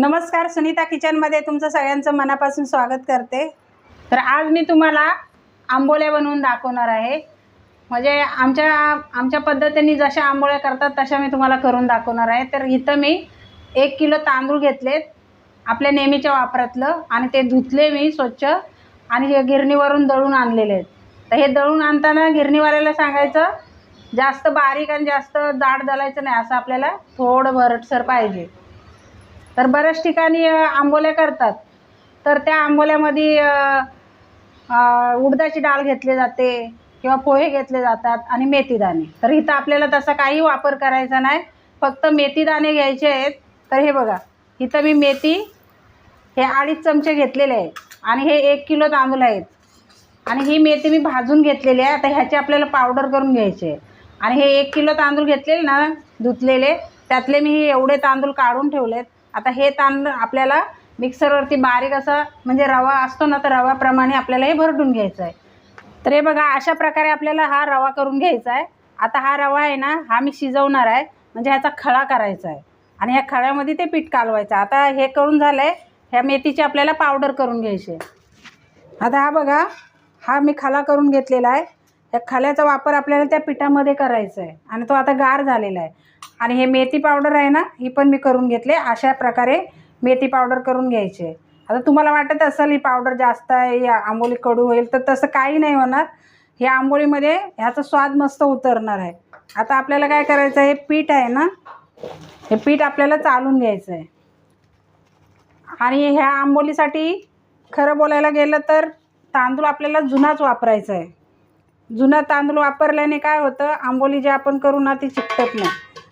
नमस्कार सुनीता किचनमध्ये तुमचं सगळ्यांचं मनापासून स्वागत करते. तर आज मी तुम्हाला आंबोल्या बनवून दाखवणार आहे. म्हणजे आमच्या आमच्या पद्धतीने जशा आंबोळ्या करतात तशा मी तुम्हाला करून दाखवणार आहे. तर इथं मी एक किलो तांदूळ घेतलेत आपल्या नेहमीच्या वापरातलं आणि ते धुतले मी स्वच्छ आणि हे गिरणीवरून दळून आणलेले आहेत. तर हे दळून आणताना गिरणीवाल्याला सांगायचं जास्त बारीक आणि जास्त जाड दळायचं नाही असं आपल्याला थोडं भरटसर पाहिजे. तर बऱ्याच ठिकाणी आंबोल्या करतात. तर त्या आंबोल्यामध्ये उडदाची डाळ घेतली जाते किंवा पोहे घेतले जातात आणि मेथीदाणे. तर इथं आपल्याला तसा काही वापर करायचा नाही. फक्त मेथीदाणे घ्यायचे आहेत. तर हे बघा इथं मी मेथी हे अडीच चमचे घेतलेले आहेत आणि हे एक किलो तांदूळ आहेत. आणि ही मेथी मी भाजून घेतलेली आहे. आता ह्याची आपल्याला पावडर करून घ्यायची आहे. आणि हे एक किलो तांदूळ घेतलेले ना धुतलेले त्यातले मी हे एवढे तांदूळ काढून ठेवलेत. आता हे तांदूळ आपल्याला मिक्सरवरती बारीक असं म्हणजे रवा असतो ना तर रवाप्रमाणे आपल्याला हे भरडून घ्यायचं आहे. तर हे बघा अशा प्रकारे आपल्याला हा रवा करून घ्यायचा आहे. आता हा रवा आहे ना हा मी शिजवणार आहे. म्हणजे ह्याचा खळा करायचा आहे. आणि ह्या खळ्यामध्ये ते पीठ कालवायचं आता हे करून झालं आहे ह्या मेथीची आपल्याला पावडर करून घ्यायची आहे. आता हा बघा हा मी खाला करून घेतलेला आहे. या खाल्याचा वापर आपल्याला त्या पिठामध्ये करायचा आहे. आणि तो आता गार झालेला आहे. आणि हे मेथी पावडर आहे ना ही पण मी करून घेतले. अशा प्रकारे मेथी पावडर करून घ्यायची. आहे आता तुम्हाला वाटत असेल ही पावडर जास्त आहे या आंबोली कडू होईल तर तसं काही नाही होणार. ह्या आंबोळीमध्ये ह्याचा स्वाद मस्त उतरणार आहे. आता आपल्याला काय करायचं आहे हे पीठ आहे ना हे पीठ आपल्याला चालून घ्यायचं आहे. आणि ह्या आंबोलीसाठी खरं बोलायला गेलं तर तांदूळ आपल्याला जुनाच वापरायचा आहे. जुना तांदूळ वापरल्याने काय होतं आंबोली जे आपण करू ना ती चिकटत नाही.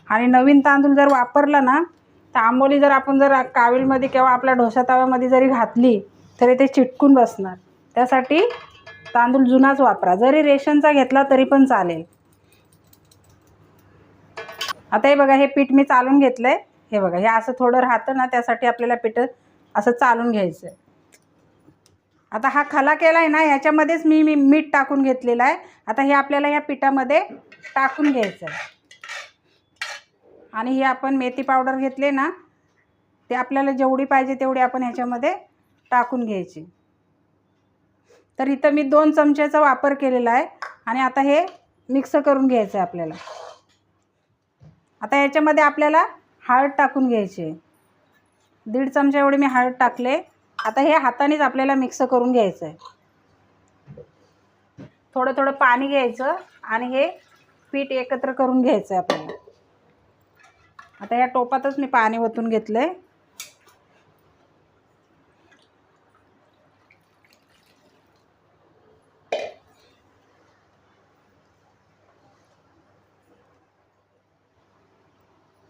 आणि नवीन तांदूळ जर वापरला ना तर आंबोली जर आपण जर कावीलमध्ये किंवा आपल्या ढोसा तव्यामध्ये जरी घातली तरी ते चिटकून बसणार. त्यासाठी तांदूळ जुनाच वापरा. जरी रेशनचा घेतला तरी पण चालेल. आता हे बघा हे पीठ मी चालून घेतलं आहे हे बघा हे असं थोडं राहतं ना त्यासाठी आपल्याला पीठ असं चालून घ्यायचं आहे आता हा खला केला आहे ना ह्याच्यामध्येच मी मी मीठ टाकून घेतलेलं आहे. आता हे आपल्याला या पिठामध्ये टाकून घ्यायचं आहे आणि ही आपण मेथी पावडर घेतले ना ते आपल्याला जेवढी पाहिजे तेवढी आपण ह्याच्यामध्ये टाकून घ्यायची. तर इथं मी दोन चमच्याचा वापर केलेला आहे आणि आता हे मिक्स करून घ्यायचं आहे आपल्याला. आता याच्यामध्ये आपल्याला हळद टाकून घ्यायची आहे. दीड चमचा एवढी मी हळद टाकले. आता हे हातानेच आपल्याला मिक्स करून घ्यायचं आहे थोडं थोडं पाणी घ्यायचं आणि हे पीठ एकत्र करून घ्यायचं आहे आपल्याला. आता या टोपातच मी पाणी ओतून घेतलं आहे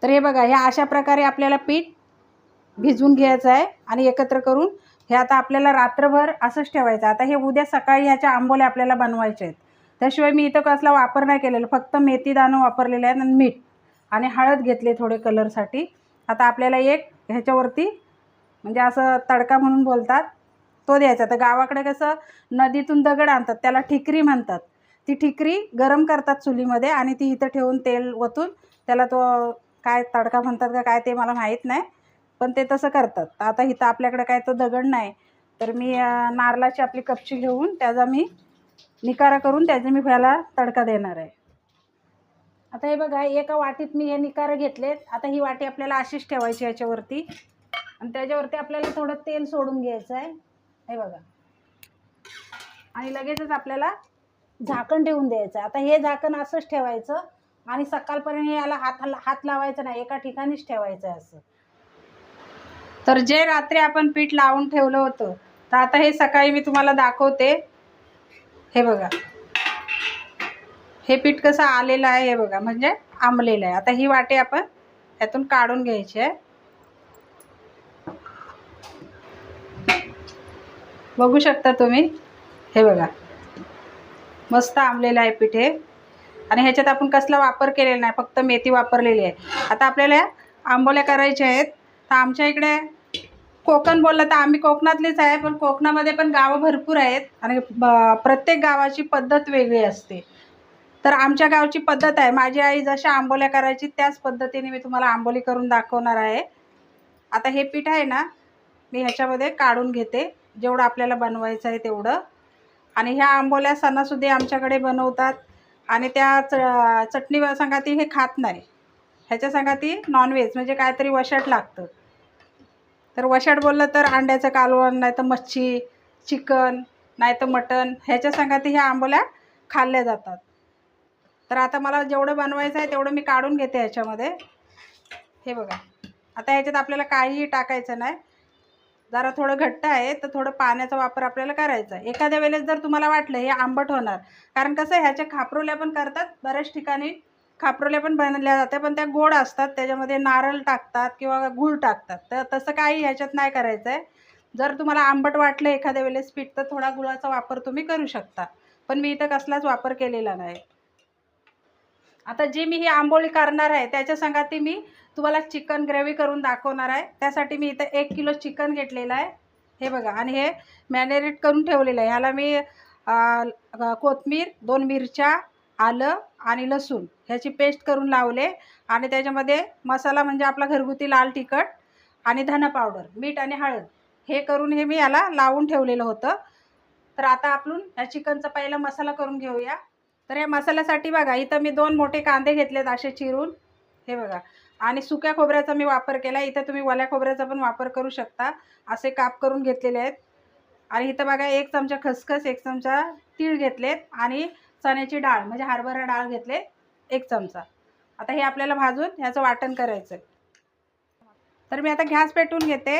तर हे बघा ह्या अशा प्रकारे आपल्याला पीठ भिजवून घ्यायचं आहे आणि एकत्र करून हे आता आपल्याला रात्रभर असंच ठेवायचं आता हे उद्या सकाळी ह्याच्या आंबोल्या आपल्याला बनवायचे आहेत. त्याशिवाय मी इथं कसला वापर नाही केलेला फक्त मेथीदाणं वापरलेलं वापरलेले आहेत आणि मीठ. आणि हळद घेतले थोडे कलरसाठी. आता आपल्याला एक ह्याच्यावरती म्हणजे असं तडका म्हणून बोलतात तो द्यायचा. तर गावाकडे कसं नदीतून दगड आणतात त्याला ठिकरी म्हणतात. ती ठिकरी गरम करतात चुलीमध्ये आणि ती इथं ठेवून तेल ओतून त्याला तो काय तडका म्हणतात का काय ते मला माहीत नाही पण ते तसं करतात. तर आता इथं आपल्याकडे काय तो दगड नाही. तर मी नारळाची आपली कपची घेऊन त्याचा मी निकारा करून त्याचे मी ह्याला तडका देणार आहे. आता हे बघा एका वाटीत मी हे निकारे घेतलेत. आता ही वाटी आपल्याला अशीच ठेवायची याच्यावरती. आणि त्याच्यावरती आपल्याला थोडं तेल सोडून घ्यायचं आहे. हे बघा. आणि लगेचच आपल्याला झाकण ठेवून द्यायचं आता हे झाकण असंच ठेवायचं. आणि सकाळपर्यंत याला हात हात लावायचा नाही. एका ठिकाणीच ठेवायचं आहे असं. तर जे रात्री आपण पीठ लावून ठेवलं होतं तर आता हे सकाळी मी तुम्हाला दाखवते. हे बघा. हे पीठ कसं आलेलं आहे हे बघा म्हणजे आंबलेलं आहे. आता ही वाटी आपण यातून काढून घ्यायची आहे. बघू शकता तुम्ही? हे बघा. मस्त आंबलेलं आहे पीठ हे. आणि ह्याच्यात आपण कसला वापर केलेला नाही फक्त मेथी वापरलेली आहे. आता आपल्याला आंबोल्या करायच्या आहेत. तर आमच्या इकडे कोकण बोललं तर आम्ही कोकणातलीच आहे पण कोकणामध्ये पण गावं भरपूर आहेत. आणि प्रत्येक गावाची पद्धत वेगळी असते. तर आमच्या गावची पद्धत आहे. माझी आई जशा आंबोल्या करायची त्याच पद्धतीने मी तुम्हाला आंबोली करून दाखवणार आहे. आता हे पीठ आहे ना मी ह्याच्यामध्ये काढून घेते. जेवढं आपल्याला बनवायचं आहे तेवढं. आणि ह्या आंबोल्या सणासुद्धा आमच्याकडे बनवतात. आणि त्या च चटणी संगाती हे खात नाही. ह्याच्या संगाती नॉनव्हेज म्हणजे काहीतरी वशाट लागतं. तर वशाट बोललं तर अंड्याचं कालवण नाही तर मच्छी चिकन नाही तर मटण ह्याच्या संगाती ह्या आंबोल्या खाल्ल्या जातात. तर आता मला जेवढं बनवायचं आहे तेवढं मी काढून घेते ह्याच्यामध्ये हे बघा. आता ह्याच्यात आपल्याला काहीही टाकायचं नाही. जरा थोडं घट्ट आहे तर थोडं पाण्याचा वापर आपल्याला करायचा आहे. एखाद्या वेळेस जर तुम्हाला वाटलं हे आंबट होणार. कारण कसं आहे, ह्याच्या खापरोल्या पण करतात. बऱ्याच ठिकाणी खापरोल्या पण बनल्या जाते पण त्या गोड असतात. त्याच्यामध्ये नारळ टाकतात किंवा गूळ टाकतात. तर तसं काही ह्याच्यात नाही करायचं आहे. जर तुम्हाला आंबट वाटलं एखाद्या वेळेस पीठ तर थोडा गुळाचा वापर तुम्ही करू शकता. पण मी इथं कसलाच वापर केलेला नाही. आता जी मी ही आंबोळी करणार आहे त्याच्या संगाती मी तुम्हाला चिकन ग्रेव्ही करून दाखवणार आहे. त्यासाठी मी इथं एक किलो चिकन घेतलेलं आहे. हे बघा आणि हे मॅरिनेट करून ठेवलेलं आहे. ह्याला मी कोथमीर दोन मिरच्या आलं आणि लसूण ह्याची पेस्ट करून लावले. आणि त्याच्यामध्ये मसाला म्हणजे आपला घरगुती लाल तिखट आणि धना पावडर मीठ आणि हळद हे करून हे मी याला लावून ठेवलेलं होतं. तर आता आपण ह्या चिकनचा पहिला मसाला करून घेऊया. तर या मसाल्यासाठी बघा इथं मी दोन मोठे कांदे घेतलेत असे चिरून. हे बघा. आणि सुक्या खोबऱ्याचा मी वापर केला. इथं तुम्ही वल्या खोबऱ्याचा पण वापर करू शकता. असे काप करून घेतलेले आहेत. आणि इथं बघा एक चमचा खसखस एक चमचा तीळ घेतलेत. आणि चण्याची डाळ म्हणजे हरभरा डाळ घेतले एक चमचा. आता हे आपल्याला भाजून ह्याचं वाटण करायचं आहे तर मी आता गॅस पेटून घेते.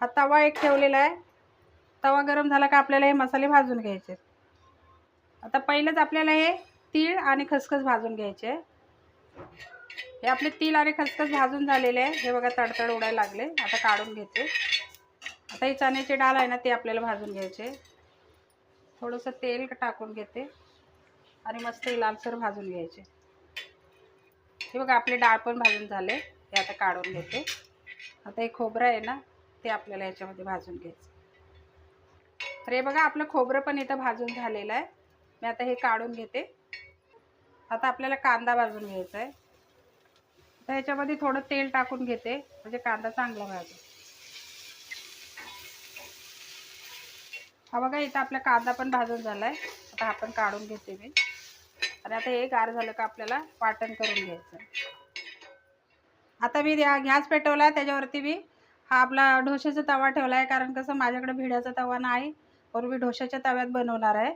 हा तवा एक ठेवलेला आहे. तवा गरम झाला का आपल्याला हे मसाले भाजून घ्यायचे आता पहिलंच आपल्याला हे तीळ आणि खसखस भाजून घ्यायचे. हे आपले तीळ आणि खसखस भाजून झालेले आहे. हे बघा तडतड उडायला लागले. आता काढून घेते. आता ही चण्याची डाळ आहे ना ते आपल्याला भाजून घ्यायचे थोडंसं तेल टाकून घेते आणि मस्त हे लालसर भाजून घ्यायचे. हे बघा आपले डाळ पण भाजून झाले. हे आता काढून घेते. आता हे खोबरं आहे ना ते आपल्याला ह्याच्यामध्ये भाजून घ्यायचं. तर हे बघा आपलं खोबरं पण इथं भाजून झालेलं आहे. मी आता हे काढून घेते. आता आपल्याला कांदा भाजून घ्यायचा आहे तर ह्याच्यामध्ये थोडं तेल टाकून घेते. म्हणजे कांदा चांगला भाजू हा बघा इथं आपला कांदा पण भाजून झाला आहे आता आपण काढून घेते मी. आणि आता हे गार झालं का आपल्याला वाटण करून घ्यायचं आता मी गॅस पेटवला आहे त्याच्यावरती मी हा आपला ढोशाचा तवा ठेवला आहे कारण कसं माझ्याकडे भिड्याचा तवा नाही. पूर्वी मी ढोशाच्या तव्यात बनवणार आहे.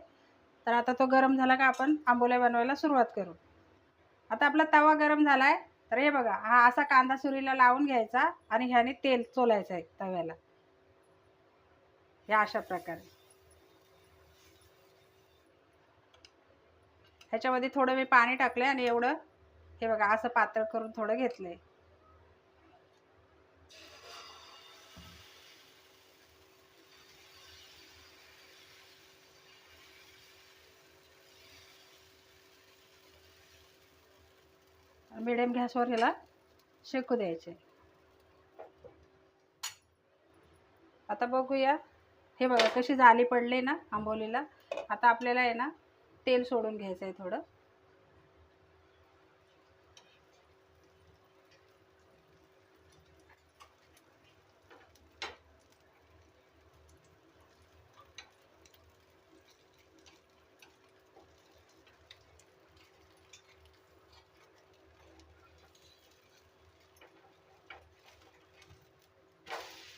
तर आता तो गरम झाला का आपण आंबोल्या बनवायला सुरुवात करू. आता आपला तवा गरम झाला आहे तर हे बघा हा असा कांदा सुरीला लावून घ्यायचा आणि ह्याने तेल चोलायचं आहे तव्याला. ह्या अशा प्रकारे. ह्याच्यामध्ये थोडं मी पाणी टाकलं आणि एवढं हे बघा असं पातळ करून थोडं घेतलं आहे मिडियम गॅसवर ह्याला शेकू द्यायचे. आता बघूया. हे बघा कशी झाली पडली ना आंबोलीला. आता आपल्याला आहे ना तेल सोडून घ्यायचं आहे थोडं.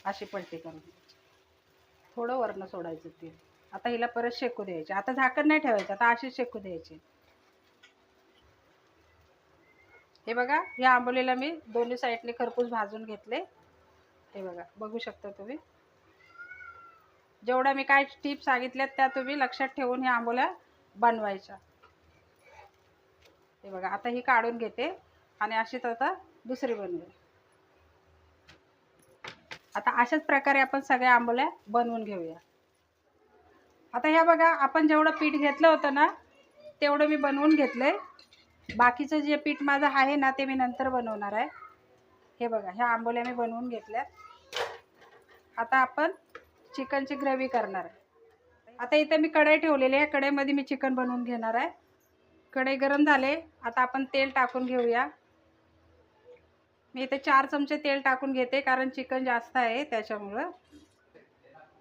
अशी पलटी करून थोडं वरनं सोडायचं तेल आता हिला परत शेकू द्यायचे. आता झाकण नाही ठेवायचं. आता अशीच शेकू द्यायचे. हे बघा या आंबोलीला मी दोन्ही साईडने खरपूस भाजून घेतले. हे बघा बघू शकता तुम्ही. जेवढ्या मी काय टिप्स सांगितल्यात त्या तुम्ही लक्षात ठेवून ह्या आंबोल्या बनवायच्या. हे बघा आता ही काढून घेते आणि अशीच आता दुसरी बनवेल. आता अशाच प्रकारे आपण सगळ्या आंबोल्या बनवून घेऊया. आता ह्या बघा आपण जेवढं पीठ घेतलं होतं ना तेवढं मी बनवून घेतलंय. बाकीचं जे पीठ माझं आहे ना ते मी नंतर बनवणार आहे. हे बघा ह्या आंबोल्या मी बनवून घेतल्यात. आता आपण चिकनची ग्रेव्ही करणार आहे. आता इथे मी कढई ठेवलेली आहे. कढईमध्ये मी चिकन बनवून घेणार आहे. कढई गरम झाले. आता आपण तेल टाकून घेऊया. मी इथे चार चमचे तेल टाकून घेते कारण चिकन जास्त आहे त्याच्यामुळं.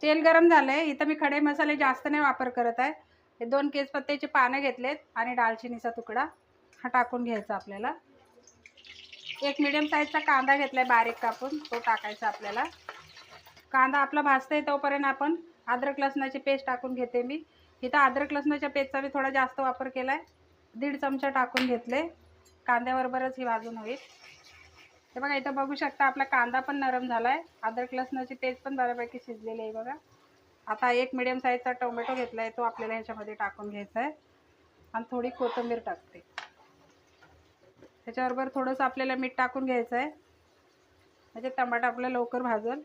तेल गरम झालं आहे इथं मी खडे मसाले जास्त नाही वापर करत आहे. हे दोन केसपत्त्याचे पानं घेतलेत आणि दालचिनीचा तुकडा हा टाकून घ्यायचा आपल्याला. एक मिडियम साईजचा कांदा घेतला आहे बारीक कापून तो टाकायचा आपल्याला. कांदा आपला भाजतोय तोपर्यंत आपण अद्रक लसणाची पेस्ट टाकून घेते मी. इथं अद्रक लसणाच्या पेस्टचा मी थोडा जास्त वापर केला आहे दीड चमचा टाकून घेतले. कांद्याबरोबरच ही भाजून होईल. हे बघा इथं बघू शकता आपला कांदा पण नरम झाला आहे अद्रक लसणाची पेस्ट पण बऱ्यापैकी शिजलेली आहे बघा. आता एक मिडियम साईजचा टोमॅटो घेतला आहे तो आपल्याला ह्याच्यामध्ये टाकून घ्यायचा आहे. आणि थोडी कोथिंबीर टाकते. त्याच्याबरोबर थोडंसं आपल्याला मीठ टाकून घ्यायचं आहे. म्हणजे टमाटा आपला लवकर भाजल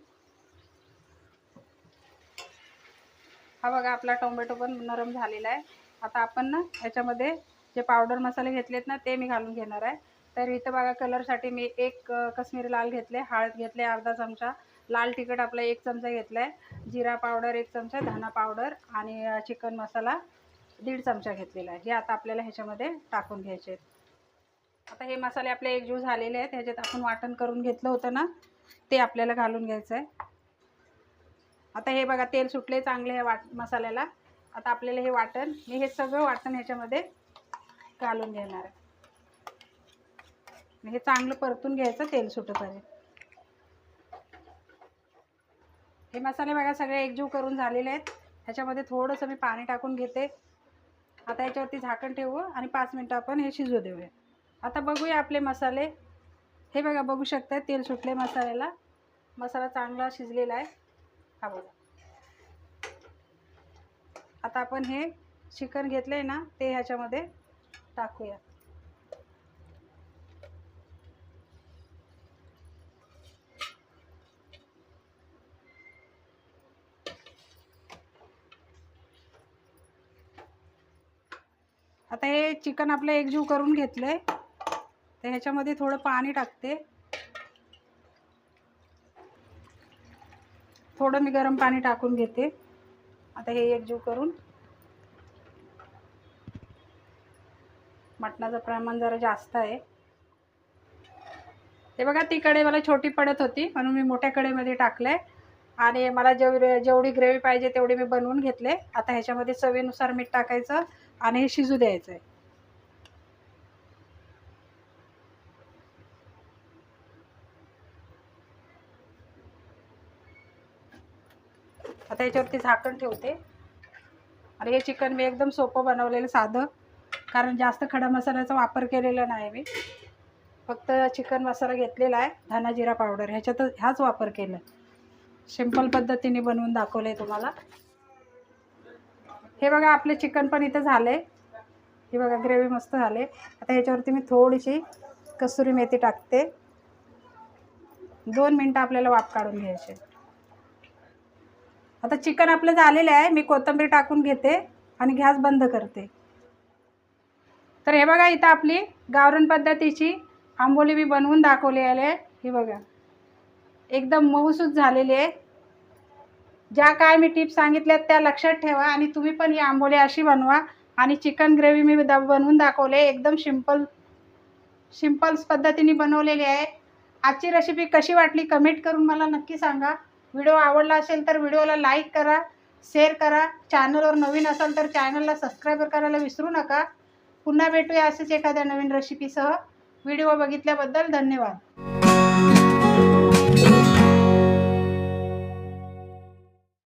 हा बघा आपला टोमॅटो पण नरम झालेला आहे. आता आपण ना याच्यामध्ये जे पावडर मसाले घेतलेत ना ते मी घालून घेणार आहे. तर इथं बघा कलरसाठी मी एक कश्मीरी लाल घेतले हळद घेतले अर्धा चमचा. लाल तिखट आपला एक चमचा घेतला आहे जिरा पावडर एक चमचा धना पावडर आणि चिकन मसाला दीड चमचा घेतलेला आहे. हे आता आपल्याला ह्याच्यामध्ये टाकून घ्यायचे आता हे मसाले आपले एकजीव झालेले आहेत. ह्याच्यात आपण वाटण करून घेतलं होतं ना ते आपल्याला घालून घ्यायचं आहे. आता हे बघा तेल सुटले चांगले हे वाट मसाल्याला. आता आपल्याला हे वाटण मी हे सगळं वाटण ह्याच्यामध्ये घालून घेणार आहे. हे चांगलं परतून घ्यायचं तेल सुटेपर्यंत हे मसाले बघा सगळे एकजीव करून झालेले आहेत. ह्याच्यामध्ये थोडंसं मी पाणी टाकून घेते. आता याच्यावरती झाकण ठेवू आणि पाच मिनटं आपण हे शिजू देऊया. आता बघूया आपले मसाले. हे बघा बघू शकता तेल सुटले मसाल्याला. मसाला चांगला शिजलेला आहे. हा बघा. आता आपण हे चिकन घेतलं आहे ना ते ह्याच्यामध्ये टाकूया आता हे चिकन आपलं एकजीव करून घेतलं आहे तर ह्याच्यामध्ये थोडं पाणी टाकते. थोडं मी गरम पाणी टाकून घेते. आता हे एकजीव करून. मटणाचं प्रमाण जरा जास्त आहे. हे बघा ती कडे मला छोटी पडत होती म्हणून मी मोठ्या कढईमध्ये टाकलंय. आणि मला जेव जेवढी ग्रेव्ही पाहिजे तेवढी मी बनवून घेतले. आता ह्याच्यामध्ये चवीनुसार मीठ टाकायचं आणि हे शिजू द्यायचं आहे आता याच्यावरती झाकण ठेवते. आणि हे चिकन मी एकदम सोपं बनवलेलं साधं. कारण जास्त खडा मसाल्याचा वापर केलेला नाही मी. फक्त चिकन मसाला घेतलेला आहे धना जिरा पावडर. ह्याच्यात ह्याच वापर केला. सिंपल पद्धतीने बनवून दाखवलं आहे तुम्हाला. हे बघा आपले चिकन पण इथं झाले हे बघा ग्रेव्ही मस्त झाले आता ह्याच्यावरती मी थोडीशी कसुरी मेथी टाकते. दोन मिनटं आपल्याला वाफ काढून घ्यायचे आता चिकन आपलं झालेलं आहे मी कोथिंबीर टाकून घेते आणि गॅस बंद करते. तर हे बघा इथं आपली गावरण पद्धतीची आंबोली मी बनवून दाखवली आहे. ही बघा. एकदम मऊसूत झालेली आहे. ज्या काय मी टिप्स सांगितल्यात त्या लक्षात ठेवा आणि तुम्ही पण ही आंबोली अशी बनवा आणि चिकन ग्रेव्ही मी दा बनवून दाखवले एकदम सिंपल सिम्पल्स पद्धतीने बनवलेली आहे. आजची रेसिपी कशी वाटली कमेंट करून मला नक्की सांगा. व्हिडिओ आवडला असेल तर व्हिडिओला लाईक करा शेअर करा. चॅनलवर नवीन असाल तर चॅनलला सबस्क्राईब करायला विसरू नका. पुन्हा भेटूया असेच एखाद्या नवीन रेसिपीसह व्हिडिओ बघितल्याबद्दल धन्यवाद.